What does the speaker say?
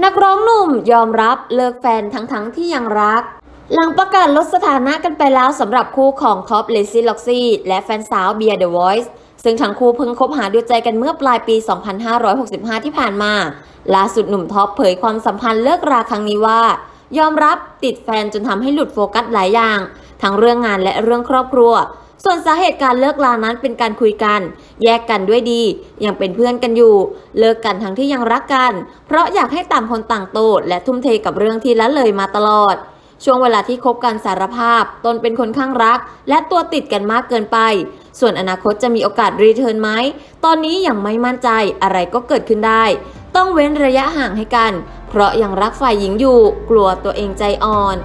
นักร้องหนุ่มยอมรับเลิกแฟนทั้งๆที่ยังรัก หลังประกาศลดสถานะกันไปแล้วสำหรับคู่ของท็อปเลซี่ล็อกซี่และแฟนสาวเบียร์เดอะวอยซ์ซึ่งทั้งคู่เพิ่งคบหาดูใจกันเมื่อปลายปี 2565 ที่ผ่านมา ล่าสุดหนุ่มท็อปเผยความสัมพันธ์เลิกราครั้งนี้ว่า ยอมรับติดแฟนจนทำให้หลุดโฟกัสหลายอย่าง ทั้งเรื่องงานและเรื่องครอบครัว ส่วนสาเหตุการเลิกลานั้นเป็นการคุยกัน แยกกันด้วยดี ยังเป็นเพื่อนกันอยู่ เลิกกันทั้งที่ยังรักกัน เพราะอยากให้ต่างคนต่างโตและทุ่มเทกับเรื่องที่ละเลยมาตลอด ช่วงเวลาที่คบกันสารภาพ ตนเป็นคนข้างรัก และตัวติดกันมากเกินไป ส่วนอนาคตจะมีโอกาสรีเทิร์นไหมตอนนี้ยังไม่มั่นใจอะไรก็เกิดขึ้นได้ ต้องเว้นระยะห่างให้กัน เพราะยังรักฝ่ายหญิงอยู่ กลัวตัวเองใจอ่อน